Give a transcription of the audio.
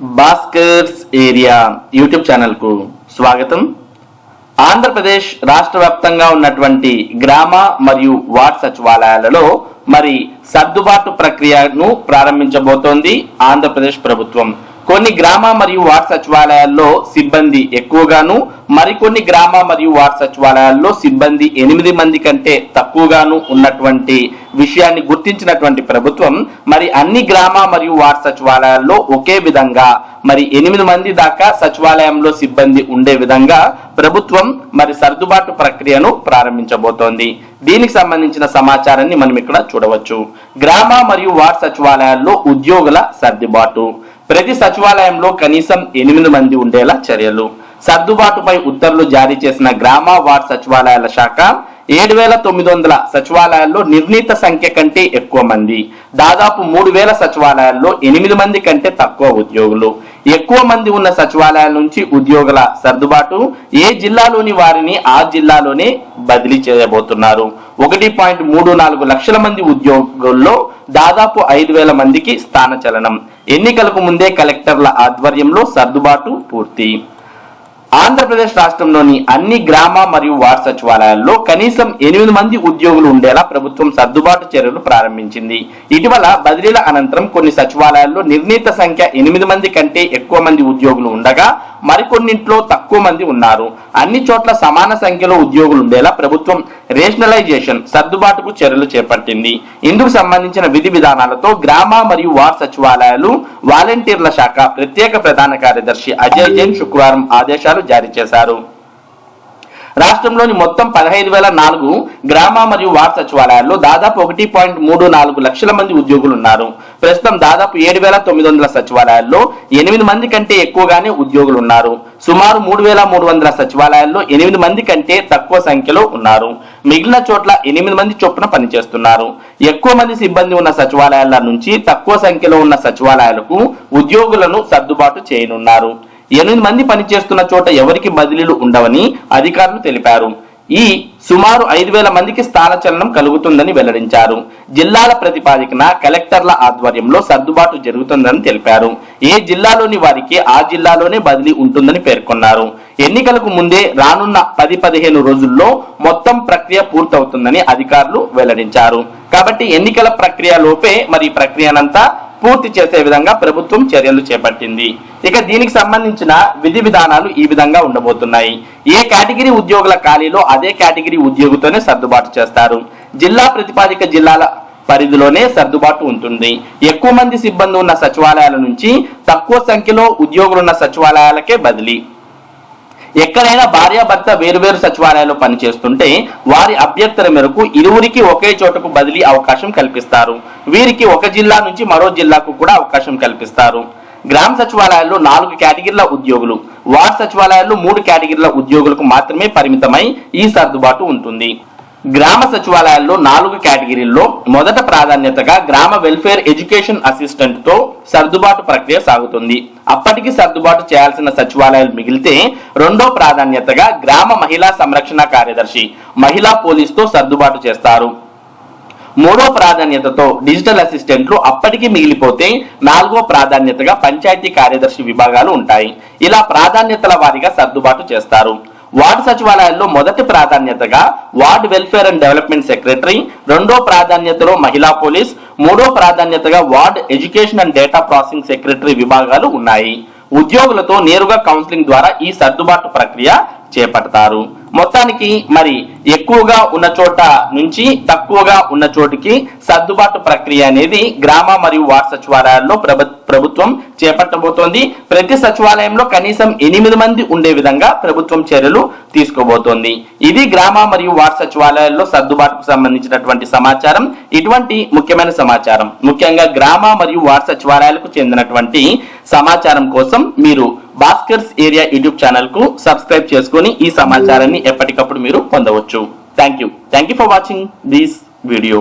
Bhaskar's area YouTube ఛానల్కు స్వాగతం. ఆంధ్రప్రదేశ్ రాష్ట్ర వ్యాప్తంగా ఉన్నటువంటి గ్రామ మరియు వార్డ్ సచివాలయాలలో మరి సర్దుబాటు ప్రక్రియను ప్రారంభించబోతోంది ఆంధ్రప్రదేశ్ ప్రభుత్వం. కొన్ని గ్రామ మరియు వార్డ్ సచివాలయాల్లో సిబ్బంది ఎక్కువగాను మరికొన్ని గ్రామ మరియు వార్డ్ సచివాలయాల్లో సిబ్బంది ఎనిమిది మంది కంటే తక్కువగాను ఉన్నటువంటి విషయాన్ని గుర్తించినటువంటి ప్రభుత్వం మరి అన్ని గ్రామ మరియు వార్డ్ సచివాలయాల్లో ఒకే విధంగా మరి ఎనిమిది మంది దాకా సచివాలయంలో సిబ్బంది ఉండే విధంగా ప్రభుత్వం మరి సర్దుబాటు ప్రక్రియను ప్రారంభించబోతోంది. దీనికి సంబంధించిన సమాచారాన్ని మనం ఇక్కడ చూడవచ్చు. గ్రామ మరియు వార్డ్ సచివాలయాల్లో ఉద్యోగుల సర్దుబాటు. ప్రతి సచివాలయంలో కనీసం ఎనిమిది మంది ఉండేలా చర్యలు. సర్దుబాటుపై ఉత్తర్వులు జారీ చేసిన గ్రామ వార్డ్ సచివాలయాల శాఖ ఏడు వేల తొమ్మిది వందల సచివాలయాల్లో నిర్ణీత సంఖ్య కంటే ఎక్కువ మంది. దాదాపు మూడు వేల సచివాలయాల్లో ఎనిమిది మంది కంటే తక్కువ ఉద్యోగులు. ఎక్కువ మంది ఉన్న సచివాలయాల నుంచి ఉద్యోగుల సర్దుబాటు ఏ జిల్లాలోని వారిని ఆ జిల్లాలోనే బదిలీ చేయబోతున్నారు. ఒకటి పాయింట్ మూడు నాలుగు లక్షల మంది ఉద్యోగుల్లో దాదాపు ఐదు వేల మందికి స్థానచలనం ఎన్నికలకు ముందే కలెక్టర్ల ఆధ్వర్యంలో సర్దుబాటు పూర్తి. ఆంధ్రప్రదేశ్ రాష్ట్రంలోని అన్ని గ్రామ మరియు వార్డు సచివాలయాల్లో కనీసం ఎనిమిది మంది ఉద్యోగులు ఉండేలా ప్రభుత్వం సర్దుబాటు చర్యలు ప్రారంభించింది. ఇటీవల బదిలీల అనంతరం కొన్ని సచివాలయాల్లో నిర్ణీత సంఖ్య ఎనిమిది మంది కంటే ఎక్కువ మంది ఉద్యోగులు ఉండగా మరికొన్నింట్లో తక్కువ మంది ఉన్నారు. అన్ని చోట్ల సమాన సంఖ్యలో ఉద్యోగులు ఉండేలా ప్రభుత్వం రేషనలైజేషన్ సర్దుబాటుకు చర్యలు చేపట్టింది. ఇందుకు సంబంధించిన విధి విధానాలతో గ్రామ మరియు వార్డు సచివాలయాలు వాలంటీర్ల శాఖ ప్రత్యేక ప్రధాన కార్యదర్శి అజయ్ జైన్ శుక్రవారం ఆదేశాలు జారీ చేశారు. రాష్ట్రంలోని మొత్తం పదహైదు వేల నాలుగు గ్రామ మరియు వార్డ్ సచివాలయాల్లో దాదాపు ఒకటి పాయింట్ మూడు నాలుగు లక్షల మంది ఉద్యోగులు ఉన్నారు ప్రస్తుతం దాదాపు ఏడు వేల తొమ్మిది వందల సచివాలయాల్లో ఎనిమిది మంది కంటే ఎక్కువగానే ఉద్యోగులు ఉన్నారు సుమారు మూడు వేల మూడు వందల సచివాలయాల్లో ఎనిమిది మంది కంటే తక్కువ సంఖ్యలో ఉన్నారు. మిగిలిన చోట్ల ఎనిమిది మంది చొప్పున పనిచేస్తున్నారు. ఎక్కువ మంది సిబ్బంది ఉన్న సచివాలయాల నుంచి తక్కువ సంఖ్యలో ఉన్న సచివాలయాలకు ఉద్యోగులను సర్దుబాటు చేయనున్నారు. ఎనిమిది మంది పనిచేస్తున్న చోట ఎవరికి బదిలీలు ఉండవని అధికారులు తెలిపారు. ఈ సుమారు ఐదు వేల మందికి స్థానచలనం కలుగుతుందని వెల్లడించారు. జిల్లాల ప్రతిపాదికన కలెక్టర్ల ఆధ్వర్యంలో సర్దుబాటు జరుగుతుందని తెలిపారు. ఏ జిల్లాలోని వారికి ఆ జిల్లాలోనే బదిలీ ఉంటుందని పేర్కొన్నారు. ఎన్నికలకు ముందే రానున్న పది పదిహేను రోజుల్లో మొత్తం ప్రక్రియ పూర్తవుతుందని అధికారులు వెల్లడించారు. కాబట్టి ఎన్నికల ప్రక్రియ లోపే మరి ఈ ప్రక్రియనంతా పూర్తి చేసే విధంగా ప్రభుత్వం చర్యలు చేపట్టింది. ఇక దీనికి సంబంధించిన విధి విధానాలు ఈ విధంగా ఉండబోతున్నాయి. ఏ కేటగిరీ ఉద్యోగుల ఖాళీలో అదే కేటగిరీ ఉద్యోగితోనే సర్దుబాటు చేస్తారు. జిల్లా ప్రతిపాదిక జిల్లాల పరిధిలోనే సర్దుబాటు ఉంటుంది. ఎక్కువ మంది సిబ్బంది ఉన్న సచివాలయాల నుంచి తక్కువ సంఖ్యలో ఉద్యోగులున్న సచివాలయాలకే బదిలీ. ఎక్కడైనా భార్యాభర్త వేరువేరు సచివాలయాల్లో పనిచేస్తుంటే వారి అభ్యర్థన మేరకు ఇరువురికి ఒకే చోటకు బదిలీ అవకాశం కల్పిస్తారు. వీరికి ఒక జిల్లా నుంచి మరో జిల్లాకు కూడా అవకాశం కల్పిస్తారు. గ్రామ సచివాలయాల్లో నాలుగు కేటగిరీల ఉద్యోగులు వార్డ్ సచివాలయాల్లో మూడు కేటగిరీల ఉద్యోగులకు మాత్రమే పరిమితమై ఈ సర్దుబాటు ఉంటుంది. గ్రామ సచివాలయాల్లో నాలుగు కేటగిరీల్లో మొదట ప్రాధాన్యతగా గ్రామ వెల్ఫేర్ ఎడ్యుకేషన్ అసిస్టెంట్తో సర్దుబాటు ప్రక్రియ సాగుతుంది. అప్పటికి సర్దుబాటు చేయాల్సిన సచివాలయాలు మిగిలితే రెండో ప్రాధాన్యతగా గ్రామ మహిళా సంరక్షణ కార్యదర్శి మహిళా పోలీసుతో సర్దుబాటు చేస్తారు. మూడో ప్రాధాన్యతతో డిజిటల్ అసిస్టెంట్లు అప్పటికి మిగిలిపోతే నాలుగో ప్రాధాన్యతగా పంచాయతీ కార్యదర్శి విభాగాలు ఉంటాయి. ఇలా ప్రాధాన్యతల వారీగా సర్దుబాటు చేస్తారు. వార్డు సచివాలయాల్లో మొదటి ప్రాధాన్యతగా ward welfare and development secretary రెండో ప్రాధాన్యతలో మహిళా పోలీస్ మూడో ప్రాధాన్యతగా ward education and data processing secretary విభాగాలు ఉన్నాయి. ఉద్యోగులతో నేరుగా కౌన్సిలింగ్ ద్వారా ఈ సర్దుబాటు ప్రక్రియ చేపడతారు. మొత్తానికి మరి ఎక్కువగా ఉన్న చోట నుంచి తక్కువగా ఉన్న చోటికి సర్దుబాటు ప్రక్రియ అనేది గ్రామ మరియు వార్డ్ సచివాలయాల్లో ప్రభుత్వం చేపట్టబోతోంది. ప్రతి సచివాలయంలో కనీసం ఎనిమిది మంది ఉండే విధంగా ప్రభుత్వం చర్యలు తీసుకోబోతోంది. ఇది గ్రామ మరియు వార్డ్ సచివాలయాల్లో సర్దుబాటుకు సంబంధించినటువంటి సమాచారం. ఇటువంటి ముఖ్యమైన సమాచారం. ముఖ్యంగా గ్రామ మరియు వార్డ్ సచివాలయాలకు చెందినటువంటి సమాచారం కోసం మీరు భాస్కర్స్ ఏరియా యూట్యూబ్ ఛానల్కు సబ్స్క్రైబ్ చేసుకొని ఈ సమాచారాన్ని ఎప్పటికప్పుడు మీరు పొందవచ్చు. Thank you thank you for watching this video